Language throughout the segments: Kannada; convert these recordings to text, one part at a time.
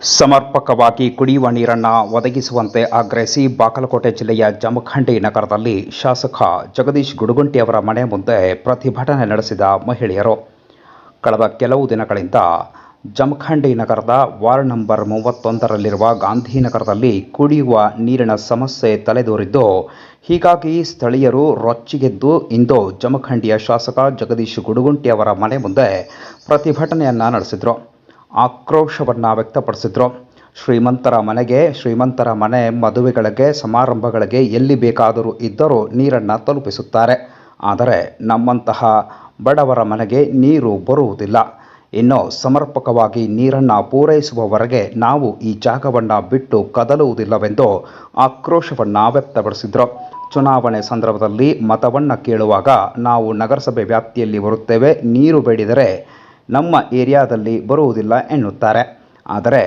ಸಮರ್ಪಕವಾಗಿ ಕುಡಿಯುವ ನೀರನ್ನು ಒದಗಿಸುವಂತೆ ಆಗ್ರಹಿಸಿ ಬಾಗಲಕೋಟೆ ಜಿಲ್ಲೆಯ ಜಮಖಂಡಿ ನಗರದಲ್ಲಿ ಶಾಸಕ ಜಗದೀಶ್ ಗುಡುಗುಂಟಿ ಅವರ ಮನೆ ಮುಂದೆ ಪ್ರತಿಭಟನೆ ನಡೆಸಿದ ಮಹಿಳೆಯರು. ಕಳೆದ ಕೆಲವು ದಿನಗಳಿಂದ ಜಮಖಂಡಿ ನಗರದ ವಾರ್ಡ್ ನಂಬರ್ ಮೂವತ್ತೊಂದರಲ್ಲಿರುವ ಗಾಂಧಿನಗರದಲ್ಲಿ ಕುಡಿಯುವ ನೀರಿನ ಸಮಸ್ಯೆ ತಲೆದೋರಿದ್ದು, ಹೀಗಾಗಿ ಸ್ಥಳೀಯರು ರೊಚ್ಚಿಗೆದ್ದು ಇಂದು ಜಮಖಂಡಿಯ ಶಾಸಕ ಜಗದೀಶ್ ಗುಡುಗುಂಟಿ ಅವರ ಮನೆ ಮುಂದೆ ಪ್ರತಿಭಟನೆಯನ್ನು ನಡೆಸಿದರು. ಆಕ್ರೋಶವನ್ನು ವ್ಯಕ್ತಪಡಿಸಿದ್ರು. ಶ್ರೀಮಂತರ ಮನೆಗೆ, ಶ್ರೀಮಂತರ ಮನೆ ಮದುವೆಗಳಿಗೆ, ಸಮಾರಂಭಗಳಿಗೆ ಎಲ್ಲಿ ಬೇಕಾದರೂ ಇದ್ದರೂ ನೀರನ್ನು ತಲುಪಿಸುತ್ತಾರೆ. ಆದರೆ ನಮ್ಮಂತಹ ಬಡವರ ಮನೆಗೆ ನೀರು ಬರುವುದಿಲ್ಲ. ಇನ್ನು ಸಮರ್ಪಕವಾಗಿ ನೀರನ್ನು ಪೂರೈಸುವವರೆಗೆ ನಾವು ಈ ಜಾಗವನ್ನು ಬಿಟ್ಟು ಕದಲುವುದಿಲ್ಲವೆಂದು ಆಕ್ರೋಶವನ್ನು ವ್ಯಕ್ತಪಡಿಸಿದರು. ಚುನಾವಣೆ ಸಂದರ್ಭದಲ್ಲಿ ಮತವನ್ನು ಕೇಳುವಾಗ ನಾವು ನಗರಸಭೆ ವ್ಯಾಪ್ತಿಯಲ್ಲಿ ಬರುತ್ತೇವೆ. ನೀರು ಬೇಡಿದರೆ ನಮ್ಮ ಏರಿಯಾದಲ್ಲಿ ಬರುವುದಿಲ್ಲ ಎನ್ನುತ್ತಾರೆ. ಆದರೆ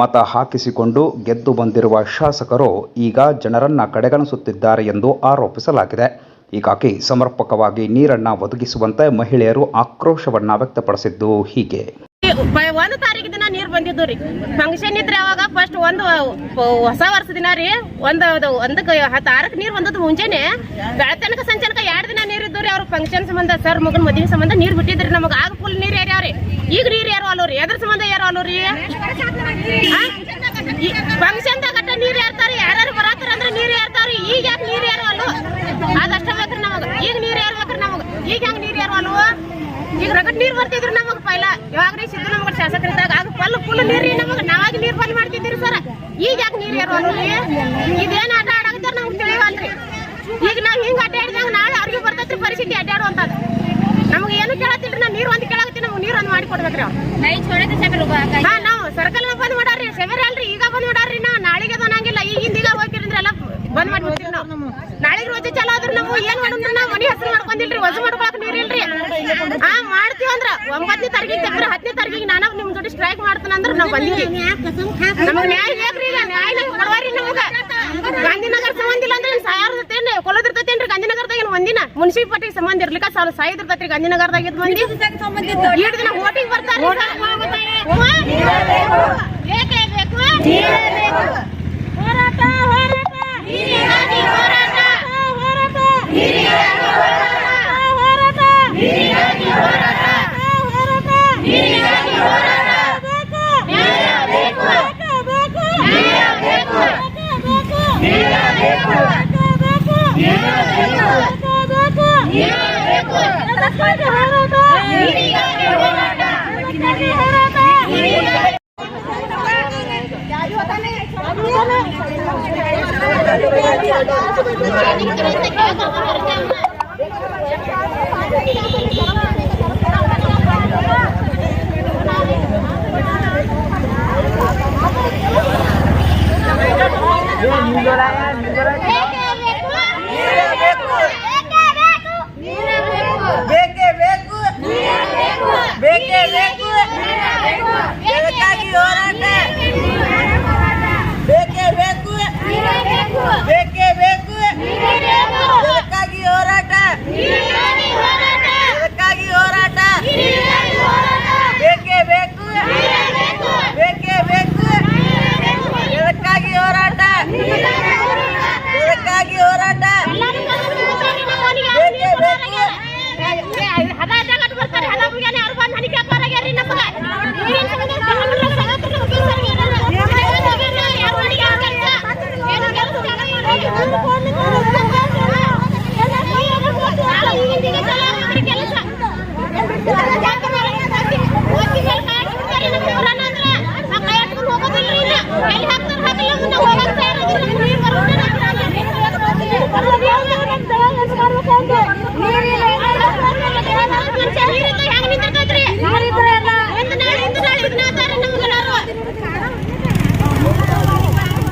ಮತ ಹಾಕಿಸಿಕೊಂಡು ಗೆದ್ದು ಬಂದಿರುವ ಶಾಸಕರು ಈಗ ಜನರನ್ನು ಕಡೆಗಣಿಸುತ್ತಿದ್ದಾರೆ ಎಂದು ಆರೋಪಿಸಲಾಗಿದೆ. ಹೀಗಾಗಿ ಸಮರ್ಪಕವಾಗಿ ನೀರನ್ನು ಒದಗಿಸುವಂತೆ ಮಹಿಳೆಯರು ಆಕ್ರೋಶವನ್ನು ವ್ಯಕ್ತಪಡಿಸಿದ್ದು ಹೀಗೆ. ಒಂದು ತಾರೀಕು ದಿನ ನೀರು ಬಂದಿದ್ದು ರೀ. ಫಂಕ್ಷನ್ ಇದ್ರೆ ಅವಾಗ ಫಸ್ಟ್ ಒಂದು ಹೊಸ ವರ್ಷ ದಿನ ರೀ. ಒಂದು ಒಂದಕ್ಕೆ ಹತ್ತು ಆರಕ್ಕೆ ನೀರ್ ಬಂದದ್ದು ಮುಂಜಾನೆ ಬೆಳತನಕ ಸಂಚನಕ ಎರಡು ದಿನ ರೀ ಅವ್ರ ಫಂಕ್ಷನ್ ಸಂಬಂಧ ಸರ್ ಮಗನ ಮದುವೆ ಸಂಬಂಧ ನೀರ್ ಬಿಟ್ಟಿದ್ರಿ ನಮಗ. ಆಗ ಫುಲ್ ನೀರ್ ಯಾರ್ಯಾವ್ರಿ ಈಗ ನೀರ್ ಯಾರು ಅಲ್ಲೋ ರೀ ಎದ್ರ ಸಂಬಂಧ ಯಾರು ಅಲ್ಲೋರಿ? ಫಂಕ್ಷನ್ ದಾಗ ನೀರ್ ಯಾರ್ತಾರ? ಯಾರು ಬರತ್ತಾರ ಅಂದ್ರೆ ನೀರ್ ಯಾರ್ತಾವ್ರಿ? ಈಗ ಯಾಕೆ ನೀರ್ ಯಾರು ಅಲ್ಲೋ? ಅದಷ್ಟ ಬೇಕ್ರಿ ನಮಗ. ಈಗ ನೀರ್ ಯಾರು ಬೇಕ್ರಿ ನಮಗ? ಈಗ ಹೆಂಗ್ ನೀರ್ ಯಾರು ಅಲ್ವ ಈಗ ರಗಡ್ ನೀರ್ ಬರ್ತಿದ್ರು ನಮಗ್ ಪೈಲ. ಯಾವಾಗ ರೀ ಸಿದ್ದು ನಮಗ ಶಾಸಕರಿದ್ದಾಗ, ಆಗ ಫುಲ್ ಫುಲ್ ನೀರ್ ನಮಗ. ನಾವಾಗಿ ನೀರ್ ಬಂದ್ ಮಾಡ್ತಿದ್ದೀರಿ ಸರ್ ಈಗ ಯಾಕೆ ನೀರ್ ಯಾರು ಅಲ್ವ ಇದೇನ್ ಬರ್ತೈತ್ರಿ ಪರಿಸ್ಥಿತಿ ಅಡ್ಡಾಡುವಂತದ್ದು ನಮ್ಗೆ ಏನು ಕೇಳತ್ತಿಲ್ರಿ ನಾ ನೀರು ಒಂದು ಕೇಳಾಕತ್ತಿ ನಮ್ಗೆ ನೀರು ಒಂದು ಮಾಡಿ ಕೊಡ್ಬೇಕ್ರಿ ಅವ್ರು ಹಾ ನಾವು ಸರ್ಕಲ್ ಬಂದ್ ಮಾಡಾರ್ರಿ ಸೆವೆರ್ ಅಲ್ರಿ ಈಗ ಬಂದ್ ಮಾಡಾರ್ರಿ ನಾ ನಾಳೆಗೆ ಅನ್ನಂಗಿಲ್ಲ ಈಗಿಂದ ಈಗ ಹೋಗ್ತಿರಂದ್ರೆ ಎಲ್ಲ ಬಂದ್ ಮಾಡ್ಬಿಡ್ತೀವಿ ನಾವು. ನಾಳೆಗೆ ರೋಜೆ ಚಲೋ ಆದ್ರೆ ನಾವು ಏನ್ ಮಾಡಿದ್ರು ನಾವು ಮನೆ ಹಸಿರು ಮಾಡ್ಕೊಂಡಿಲ್ರಿ ವಜು ಮಾಡ್ಕೊಳಕ್ ನೀರಿಲ್ರಿ ಇಲ್ರಿ. ಹಾ ಮಾಡ್ತೀವಿ ಅಂದ್ರ ಒಂಬತ್ತನೇ ತಾರೀಕಿಗೆ ಹತ್ತನೇ ತಾರೀಕಿಗೆ ನಾನು ನಿಮ್ ಜೊತೆ ಸ್ಟ್ರೈಕ್ ಮಾಡ್ತಾನ ಅಂದ್ರೆ ನಾವು ಬಂದಿವಿ. ನಮ್ಗೆ ನ್ಯಾಯ ಕೊಡವಾರಿ ನಮಗ ಗಾಂಧಿನಗರ ಸಂಬಂಧ ಇಲ್ಲ ಅಂದ್ರೆ ಸಾಯಾರ್ದತೇನ್ರಿ ಕೊಲ್ಲದಿರ್ತೈತೇನ್ರಿ ಗಾಂಧಿನಗರದಾಗ ಏನ್ ಒಂದಿನ ಮುನ್ಸಿಪಾಲಿಟಿ ಸಂಬಂಧ ಇರ್ಲಿಕ್ಕ ಸಾಲ. ಸಾಯಿದಿರ್ತೈತ್ರಿ ಗಾಂಧಿನಗರದಾಗ ಇದ್ ಮಂದಿ. ಎರಡು ದಿನ ಓಟಿಗೆ ಬರ್ತಾರೆ. ಹೋರಾಟ ಹೋರಾಟ. ಹೋರಾಟ. ಹೋರಾಟ. ಹೋರಾಟ.